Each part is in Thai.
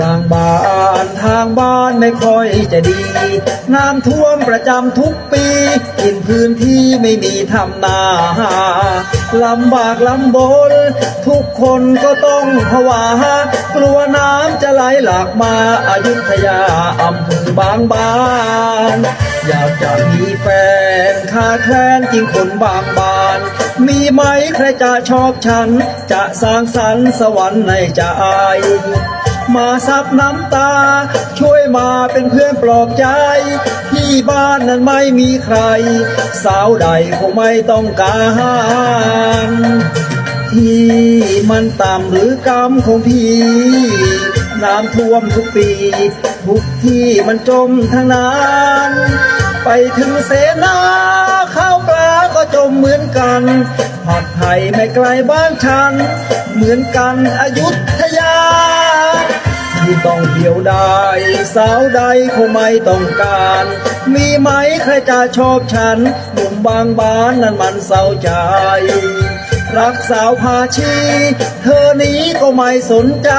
บางบ้านทางบ้านไม่ค่อยจะดี น้ำท่วมประจำทุกปี กินพื้นที่ไม่มีทำนาลำบากลำบน ทุกคนก็ต้องภาวะกลัวน้ำจะไหลหลากมาอายุทยาอำเภอบางบาน อยากจะมีแฟนค่าแคลนจริงคนบางบาน มีไหมใครจะชอบฉัน จะสร้างสรรค์สวรรค์ในใจ มาซับน้ำตา ช่วยมาเป็นเพื่อนปลอบใจ ที่บ้านนั้นไม่มีใคร สาวใดคงไม่ต้องการ ที่มันต่ำหรือกรรมของพี่น้ำท่วมทุกปี ทุกที่มันจมทั้งนั้น ไปถึงเสนาข้าวปลาก็จมเหมือนกันผัดไทยไม่ไกลบ้านฉัน เหมือนกันอายุ ที่ต้องเดียวดายสาวใดคงไม่ต้องการ มีไหมใครจะชอบฉันหนุ่มบางบ้านนั้นมันเศร้าใจ รักสาวพาชี เธอนี้ก็ไม่สนใจ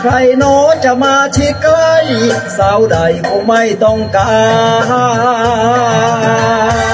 ใครโนจะมาชิดใกล้ สาวใดคงไม่ต้องการ